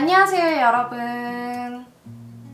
안녕하세요 여러분.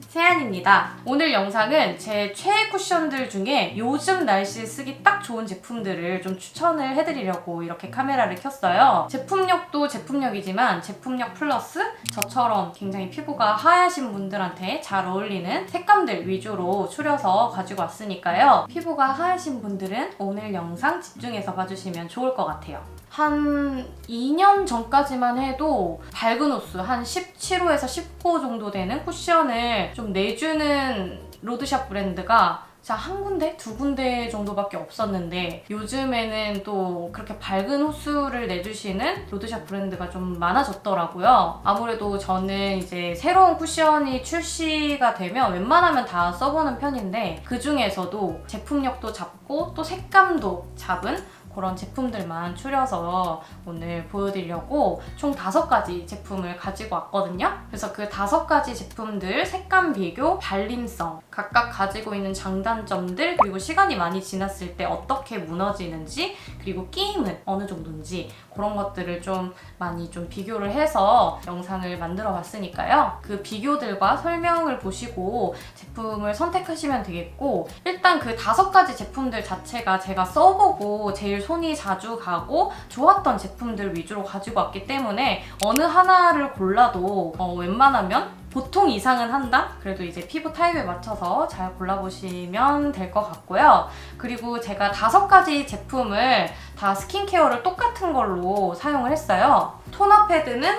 세안입니다. 오늘 영상은 제 최애 쿠션들 중에 요즘 날씨에 쓰기 딱 좋은 제품들을 좀 추천을 해드리려고 이렇게 카메라를 켰어요. 제품력도 제품력이지만 제품력 플러스 저처럼 굉장히 피부가 하얗신 분들한테 잘 어울리는 색감들 위주로 추려서 가지고 왔으니까요. 피부가 하얗신 분들은 오늘 영상 집중해서 봐주시면 좋을 것 같아요 한 2년 전까지만 해도 밝은 호수 한 17호에서 19호 정도 되는 쿠션을 좀 내주는 로드샵 브랜드가 자, 한 군데, 두 군데 정도밖에 없었는데 요즘에는 또 그렇게 밝은 호수를 내주시는 로드샵 브랜드가 좀 많아졌더라고요. 아무래도 저는 이제 새로운 쿠션이 출시가 되면 웬만하면 다 써보는 편인데 그 중에서도 제품력도 잡고 또 색감도 잡은 그런 제품들만 추려서 오늘 보여드리려고 총 다섯 가지 제품을 가지고 왔거든요. 그래서 그 다섯 가지 제품들 색감 비교, 발림성, 각각 가지고 있는 장단점들, 그리고 시간이 많이 지났을 때 어떻게 무너지는지, 그리고 끼임은 어느 정도인지 그런 것들을 좀 많이 좀 비교를 해서 영상을 만들어 봤으니까요. 그 비교들과 설명을 보시고 제품을 선택하시면 되겠고, 일단 그 다섯 가지 제품들 자체가 제가 써보고 제일 손이 자주 가고 좋았던 제품들 위주로 가지고 왔기 때문에 어느 하나를 골라도 어, 웬만하면 보통 이상은 한다? 그래도 이제 피부 타입에 맞춰서 잘 골라보시면 될 것 같고요. 그리고 제가 다섯 가지 제품을 다 스킨케어를 똑같은 걸로 사용을 했어요. 토너 패드는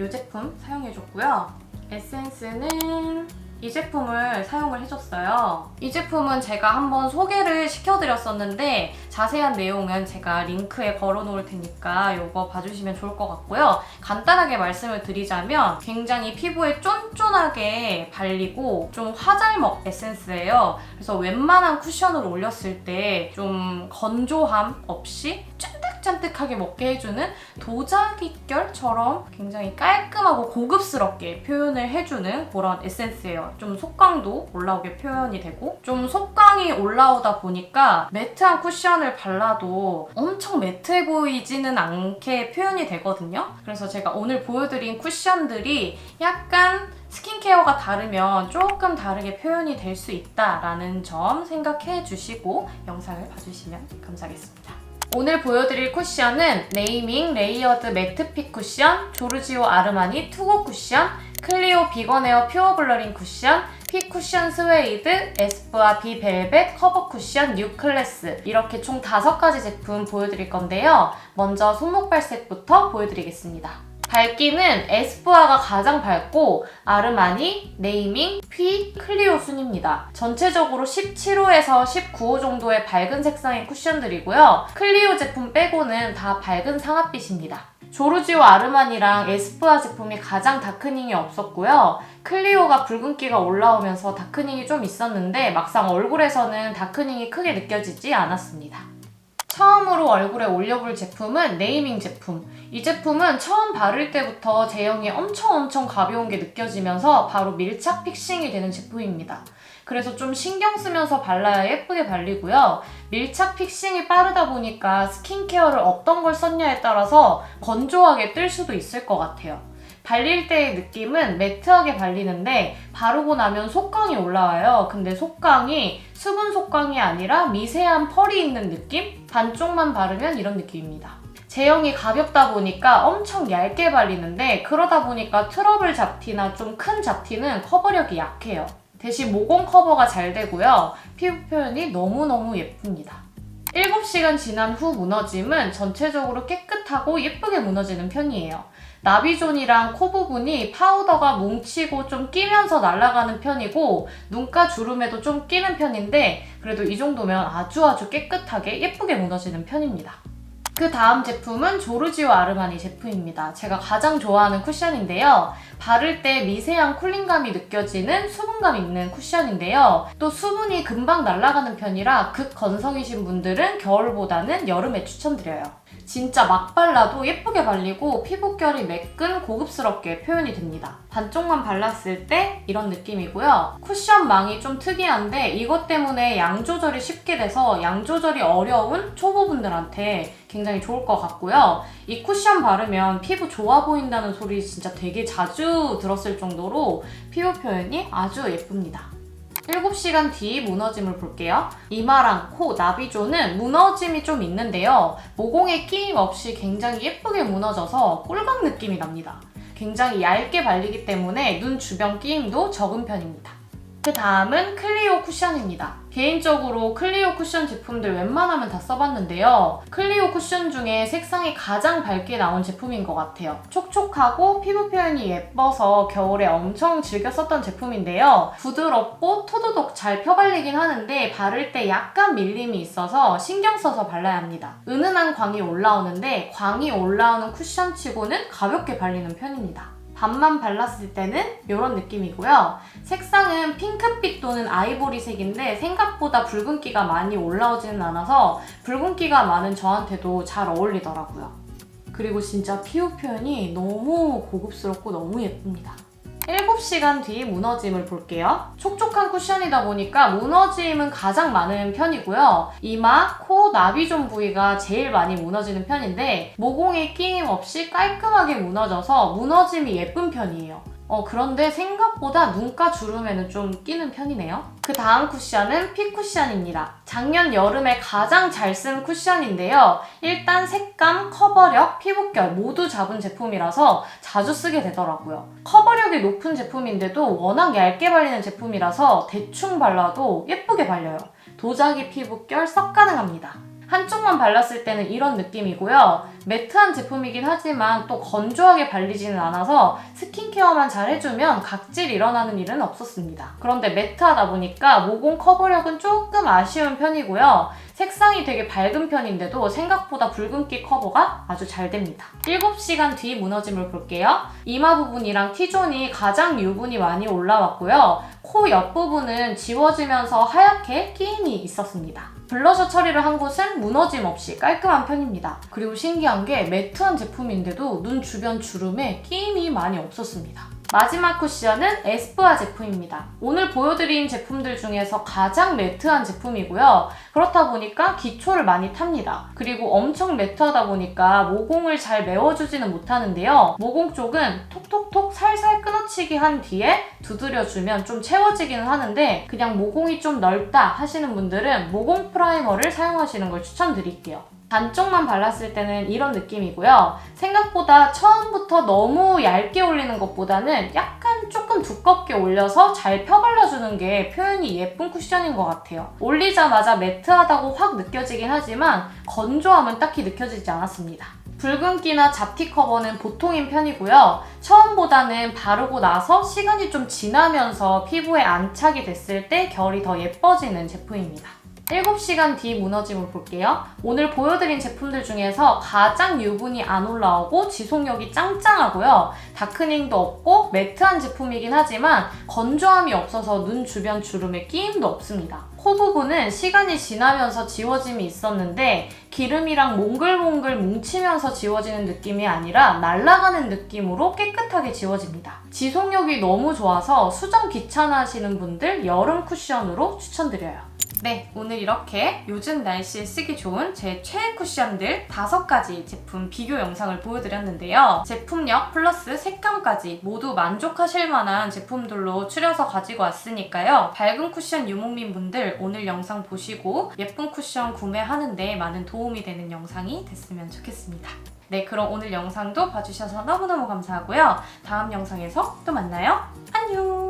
이 제품 사용해줬고요. 에센스는 이 제품을 사용을 해줬어요. 이 제품은 제가 한번 소개를 시켜드렸었는데 자세한 내용은 제가 링크에 걸어놓을 테니까 이거 봐주시면 좋을 것 같고요. 간단하게 말씀을 드리자면 굉장히 피부에 쫀쫀하게 발리고 좀 화잘먹 에센스예요. 그래서 웬만한 쿠션을 올렸을 때 좀 건조함 없이 쫀득 쫀득하게 먹게 해주는 도자기결처럼 굉장히 깔끔하고 고급스럽게 표현을 해주는 그런 에센스예요. 좀 속광도 올라오게 표현이 되고 좀 속광이 올라오다 보니까 매트한 쿠션을 발라도 엄청 매트해 보이지는 않게 표현이 되거든요. 그래서 제가 오늘 보여드린 쿠션들이 약간 스킨케어가 다르면 조금 다르게 표현이 될 수 있다라는 점 생각해 주시고 영상을 봐주시면 감사하겠습니다. 오늘 보여드릴 쿠션은 네이밍 레이어드 매트핏 쿠션, 조르지오 아르마니 투고 쿠션, 클리오 비건 에어 퓨어 블러링 쿠션, 피 쿠션 스웨이드, 에스쁘아 비 벨벳 커버 쿠션 뉴 클래스 이렇게 총 다섯 가지 제품 보여드릴 건데요. 먼저 손목 발색부터 보여드리겠습니다. 밝기는 에스쁘아가 가장 밝고 아르마니, 네이밍, 피, 클리오 순입니다. 전체적으로 17호에서 19호 정도의 밝은 색상의 쿠션들이고요. 클리오 제품 빼고는 다 밝은 상아빛입니다. 조르지오 아르마니랑 에스쁘아 제품이 가장 다크닝이 없었고요. 클리오가 붉은기가 올라오면서 다크닝이 좀 있었는데 막상 얼굴에서는 다크닝이 크게 느껴지지 않았습니다. 처음으로 얼굴에 올려볼 제품은 네이밍 제품. 이 제품은 처음 바를 때부터 제형이 엄청 엄청 가벼운 게 느껴지면서 바로 밀착 픽싱이 되는 제품입니다. 그래서 좀 신경 쓰면서 발라야 예쁘게 발리고요. 밀착 픽싱이 빠르다 보니까 스킨케어를 어떤 걸 썼냐에 따라서 건조하게 뜰 수도 있을 것 같아요. 발릴 때의 느낌은 매트하게 발리는데 바르고 나면 속광이 올라와요. 근데 속광이 수분 속광이 아니라 미세한 펄이 있는 느낌? 반쪽만 바르면 이런 느낌입니다. 제형이 가볍다 보니까 엄청 얇게 발리는데 그러다 보니까 트러블 잡티나 좀 큰 잡티는 커버력이 약해요. 대신 모공 커버가 잘 되고요. 피부 표현이 너무너무 예쁩니다. 7시간 지난 후 무너짐은 전체적으로 깨끗하고 예쁘게 무너지는 편이에요. 나비존이랑 코 부분이 파우더가 뭉치고 좀 끼면서 날아가는 편이고 눈가 주름에도 좀 끼는 편인데 그래도 이 정도면 아주 아주 깨끗하게 예쁘게 무너지는 편입니다. 그 다음 제품은 조르지오 아르마니 제품입니다. 제가 가장 좋아하는 쿠션인데요. 바를 때 미세한 쿨링감이 느껴지는 수분감 있는 쿠션인데요. 또 수분이 금방 날아가는 편이라 극 건성이신 분들은 겨울보다는 여름에 추천드려요. 진짜 막 발라도 예쁘게 발리고 피부결이 매끈 고급스럽게 표현이 됩니다. 반쪽만 발랐을 때 이런 느낌이고요. 쿠션 망이 좀 특이한데 이것 때문에 양 조절이 쉽게 돼서 양 조절이 어려운 초보분들한테 굉장히 좋을 것 같고요. 이 쿠션 바르면 피부 좋아 보인다는 소리 진짜 되게 자주 들었을 정도로 피부 표현이 아주 예쁩니다. 7시간 뒤 무너짐을 볼게요. 이마랑 코, 나비존은 무너짐이 좀 있는데요. 모공에 끼임 없이 굉장히 예쁘게 무너져서 꿀광 느낌이 납니다. 굉장히 얇게 발리기 때문에 눈 주변 끼임도 적은 편입니다. 그 다음은 클리오 쿠션입니다. 개인적으로 클리오 쿠션 제품들 웬만하면 다 써봤는데요. 클리오 쿠션 중에 색상이 가장 밝게 나온 제품인 것 같아요. 촉촉하고 피부 표현이 예뻐서 겨울에 엄청 즐겨 썼던 제품인데요. 부드럽고 토도독 잘 펴발리긴 하는데 바를 때 약간 밀림이 있어서 신경 써서 발라야 합니다. 은은한 광이 올라오는데 광이 올라오는 쿠션치고는 가볍게 발리는 편입니다. 반만 발랐을 때는 이런 느낌이고요. 색상은 핑크빛 또는 아이보리색인데 생각보다 붉은기가 많이 올라오지는 않아서 붉은기가 많은 저한테도 잘 어울리더라고요. 그리고 진짜 피부 표현이 너무 고급스럽고 너무 예쁩니다. 7시간 뒤 무너짐을 볼게요. 촉촉한 쿠션이다 보니까 무너짐은 가장 많은 편이고요. 이마, 코, 나비존 부위가 제일 많이 무너지는 편인데 모공에 끼임 없이 깔끔하게 무너져서 무너짐이 예쁜 편이에요. 어, 그런데 생각보다 눈가 주름에는 좀 끼는 편이네요. 그 다음 쿠션은 피 쿠션입니다. 작년 여름에 가장 잘 쓴 쿠션인데요. 일단 색감, 커버력, 피부결 모두 잡은 제품이라서 자주 쓰게 되더라고요. 커버력이 높은 제품인데도 워낙 얇게 발리는 제품이라서 대충 발라도 예쁘게 발려요. 도자기 피부결 썩 가능합니다. 한쪽만 발랐을 때는 이런 느낌이고요. 매트한 제품이긴 하지만 또 건조하게 발리지는 않아서 스킨케어만 잘 해주면 각질 일어나는 일은 없었습니다. 그런데 매트하다 보니까 모공 커버력은 조금 아쉬운 편이고요. 색상이 되게 밝은 편인데도 생각보다 붉은기 커버가 아주 잘 됩니다. 7시간 뒤 무너짐을 볼게요. 이마 부분이랑 T존이 가장 유분이 많이 올라왔고요. 코 옆부분은 지워지면서 하얗게 끼임이 있었습니다. 블러셔 처리를 한 곳은 무너짐 없이 깔끔한 편입니다. 그리고 신기한 게 매트한 제품인데도 눈 주변 주름에 끼임이 많이 없었습니다. 마지막 쿠션은 에스쁘아 제품입니다. 오늘 보여드린 제품들 중에서 가장 매트한 제품이고요. 그렇다 보니까 기초를 많이 탑니다. 그리고 엄청 매트하다 보니까 모공을 잘 메워주지는 못하는데요. 모공 쪽은 톡톡톡 살살 끊어치기 한 뒤에 두드려주면 좀 채워지기는 하는데 그냥 모공이 좀 넓다 하시는 분들은 모공 프라이머를 사용하시는 걸 추천드릴게요. 반쪽만 발랐을 때는 이런 느낌이고요. 생각보다 처음부터 너무 얇게 올리는 것보다는 약간 조금 두껍게 올려서 잘 펴발라주는 게 표현이 예쁜 쿠션인 것 같아요. 올리자마자 매트하다고 확 느껴지긴 하지만 건조함은 딱히 느껴지지 않았습니다. 붉은기나 잡티 커버는 보통인 편이고요. 처음보다는 바르고 나서 시간이 좀 지나면서 피부에 안착이 됐을 때 결이 더 예뻐지는 제품입니다. 7시간 뒤 무너짐을 볼게요. 오늘 보여드린 제품들 중에서 가장 유분이 안 올라오고 지속력이 짱짱하고요. 다크닝도 없고 매트한 제품이긴 하지만 건조함이 없어서 눈 주변 주름에 끼임도 없습니다. 코 부분은 시간이 지나면서 지워짐이 있었는데 기름이랑 몽글몽글 뭉치면서 지워지는 느낌이 아니라 날아가는 느낌으로 깨끗하게 지워집니다. 지속력이 너무 좋아서 수정 귀찮아하시는 분들 여름 쿠션으로 추천드려요. 네, 오늘 이렇게 요즘 날씨에 쓰기 좋은 제 최애 쿠션들 5가지 제품 비교 영상을 보여드렸는데요. 제품력 플러스 색감까지 모두 만족하실 만한 제품들로 추려서 가지고 왔으니까요. 밝은 쿠션 유목민 분들 오늘 영상 보시고 예쁜 쿠션 구매하는데 많은 도움이 되는 영상이 됐으면 좋겠습니다. 네, 그럼 오늘 영상도 봐주셔서 너무너무 감사하고요. 다음 영상에서 또 만나요. 안녕!